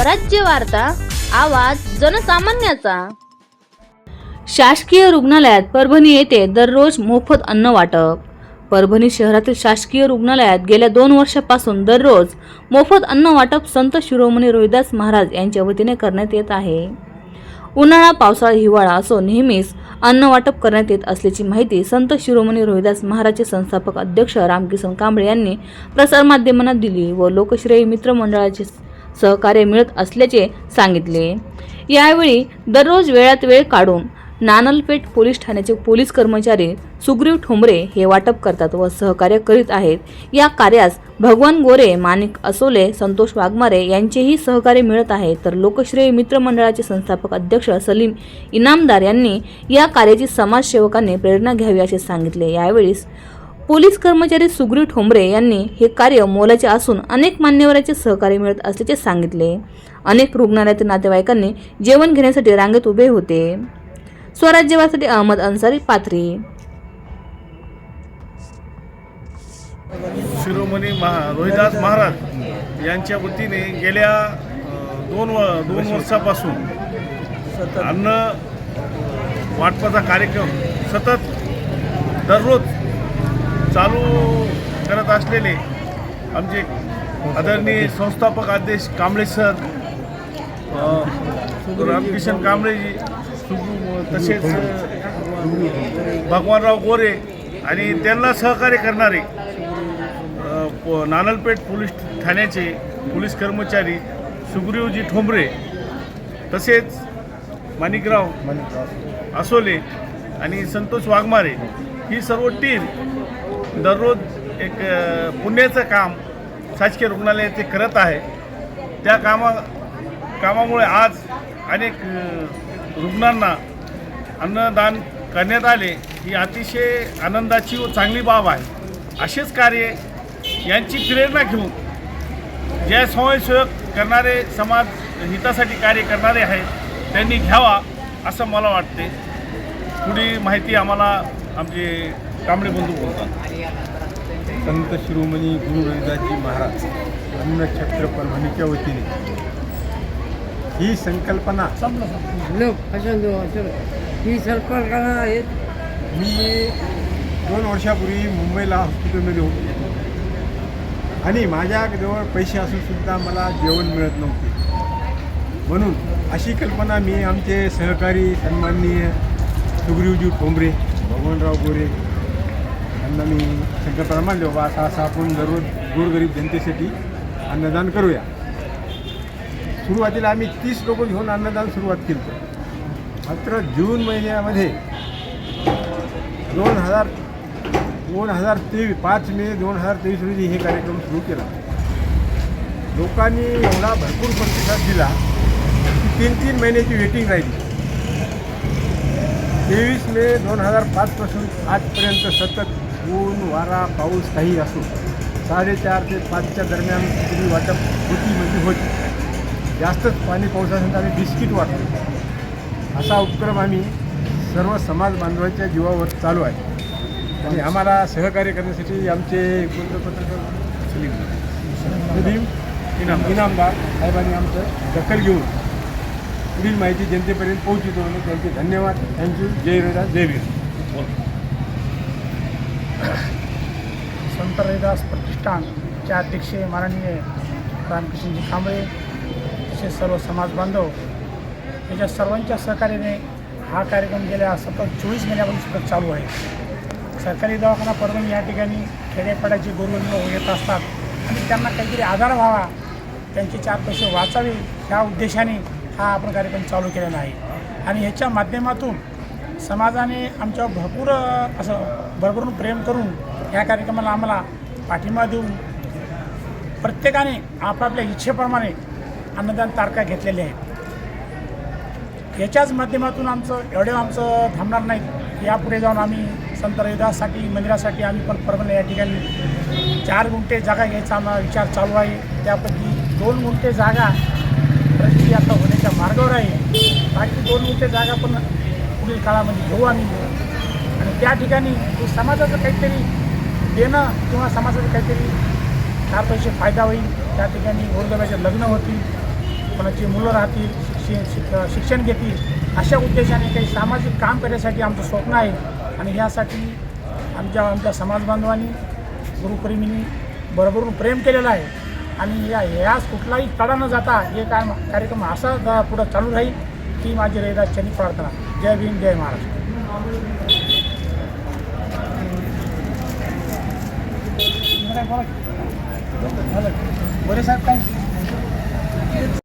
स्वराज्य वार्ता आवाज जनसामान्याचा. शासकीय रुग्णालयात परभणी येथे दररोज मोफत अन्न वाटप. परभणी शहरातील शासकीय रुग्णालयात गेल्या दोन वर्षापासून दररोज मोफत अन्न वाटप संत शिरोमणी रोहिदास महाराज यांच्या वतीने करण्यात येत आहे. उन्हाळा पावसाळा हिवाळा असो नेहमीच अन्न वाटप करण्यात येत असल्याची माहिती संत शिरोमणी रोहिदास महाराजचे संस्थापक अध्यक्ष रामकिसन कांबळे यांनी प्रसारमाध्यमांना दिली व लोकश्रेय मित्रमंडळाचे सहकार्य मिळत असल्याचे सांगितले. यावेळी दररोज वेळात वेळ काढून नानलपेठ पोलीस ठाण्याचे पोलीस कर्मचारी सुग्रीव ठोंबरे हे वाटप करतात व सहकार्य करीत आहेत. या कार्यास भगवान गोरे माणिक असोले संतोष वाघमारे यांचेही सहकार्य मिळत आहे. तर लोकश्रेय मित्रमंडळाचे संस्थापक अध्यक्ष सलीम इनामदार यांनी या कार्याची समाजसेवकांनी प्रेरणा घ्यावी असे सांगितले. यावेळी पोलीस कर्मचारी सुग्रीव ठोंबरे यांनी हे कार्य मोलाचे असून अनेक मान्यवरांचे सहकार्य मिळत असल्याचे सांगितले. अनेक रुग्णालयातील नातेवाईकांनी जेवण घेण्यासाठी रांगेत उभे होते. स्वराज्यवासाठी अहमद अन्सारी पाथरी शिरोमणी महा रोहिदास महाराज यांच्या वतीने गेल्या दोन व दोन वर्षापासून अन्न वाटपाचा कार्यक्रम सतत दररोज चालू करत असलेले आमचे आदरणीय संस्थापक अध्यक्ष कांबळे सर रामकिशन कांबळेजी तसेच भगवानराव गोरे आणि त्यांना सहकार्य करणारे नानलपेठ पोलीस ठाण्याचे पोलीस कर्मचारी सुग्रीवजी ठोंबरे तसेच माणिकराव असोले आणि संतोष वाघमारे ही सर्व टीम दररोज एक पुण्याचं काम शासकीय रुग्णालय ते करत आहे. त्या कामा कामामुळे आज अनेक रुग्णांना अन्नदान करण्यात आले ही अतिशय आनंदाची व चांगली बाब आहे. असेच कार्य यांची प्रेरणा घेऊन ज्या स्वयंसेवक करणारे समाज हितासाठी कार्य करणारे आहेत त्यांनी घ्यावा असं मला वाटते. पुढील माहिती आम्हाला आमचे कांबळे बंधू बोलतात. संत शिरोमणी गुरु रविदासजी महाराज अन्नछत्र परभणीच्या वतीने. ही संकल्पना हो ही संकल्पना आहेत मी दोन वर्षापूर्वी मुंबईला हॉस्पिटलमध्ये होतो. आणि माझ्याजवळ पैसे असून सुद्धा मला जेवण मिळत नव्हते. म्हणून अशी कल्पना मी आमचे सहकारी सन्माननीय सुग्रीवजी ठोंबरे भगवानराव गोरे यांना मी संकल्पना मांडली बाबा आता असं आपण दररोज गोरगरीब जनतेसाठी अन्नदान करूया. सुरुवातीला आम्ही तीस लोक घेऊन अन्नदान सुरुवात केली मात्र जून महिन्यामध्ये दोन हजार दोन हजार तेवीस पाच मे दोन हजार तेवीस रोजी हे कार्यक्रम सुरू केला. लोकांनी एवढा भरपूर प्रतिसाद दिला की तीन तीन महिन्याची वेटिंग राहिली. तेवीस मे दोन हजार पाचपासून आजपर्यंत सतत ऊन वारा पाऊस काही असो साडेचार ते पाचच्या दरम्यान पूर्वी वाटप होती म्हणजे होती. जास्तच पाणी पाऊस असेल तर आम्ही बिस्किट वाटतो. असा उपक्रम आम्ही सर्व समाज बांधवांच्या जीवावर चालू आहे. आणि आम्हाला सहकार्य करण्यासाठी आमचे पत्रकार सलीम इनाम इनामदार. साहेबांनी आमचं दखल घेऊन पुढील माहिती जनतेपर्यंत पोहोचवतो. आणि त्यांचे धन्यवाद. थँक्यू. जय रविदास जय वीर संत रविदास प्रतिष्ठानचे अध्यक्ष माननीय रामकृष्णजी कांबळे तसेच सर्व समाज बांधव याच्या सर्वांच्या सहकार्याने हा कार्यक्रम गेल्या सतत चोवीस महिन्यापासून सतत चालू आहे. सरकारी दवाखाना परवानगी या ठिकाणी खेड्यापाड्याचे गोरगरीब येत असतात आणि त्यांना काहीतरी आधार व्हावा त्यांचे चार पैसे वाचावे ह्या उद्देशाने हा आपण कार्यक्रम चालू केलेला आहे. आणि ह्याच्या माध्यमातून समाजाने आमच्यावर भरपूर असं भरभरून प्रेम करून या कार्यक्रमाला आम्हाला पाठिंबा देऊन प्रत्येकाने आपापल्या इच्छेप्रमाणे अन्नदान तारखा घेतलेल्या आहेत. याच्याच माध्यमातून आमचं एवढं आमचं थांबणार नाही यापुढे जाऊन आम्ही संत रविदाससाठी मंदिरासाठी आम्ही पण परभणी या ठिकाणी चार गुंठे जागा घ्यायचा आम्हाला विचार चालू आहे. त्यापैकी दोन गुंठे जागा प्रति आता होण्याच्या मार्गावर आहे. बाकी दोन गुंठे जागा पण पुढील काळामध्ये घेऊ आम्ही. आणि त्या ठिकाणी ते समाजाचं काहीतरी देणं किंवा समाजाचं काहीतरी चार पैसे फायदा होईल त्या ठिकाणी गोरगरिबाचे लग्न होतील कोणाची मुलं राहतील शिक्षण शिक शिक्षण घेतील अशा उद्देशाने काही सामाजिक काम करण्यासाठी आमचं स्वप्न आहे. आणि ह्यासाठी आमच्या आमच्या समाजबांधवांनी गुरुप्रेमींनी भरभरून प्रेम केलेलं आहे. आणि या यास कुठलाही तडा न जाता हे काय कार्यक्रम असा पुढं चालू राहील ती माझी रहिदासच्यानी प्रार्थना. जय भीम जय महाराष्ट्र. बरे साहेब काय?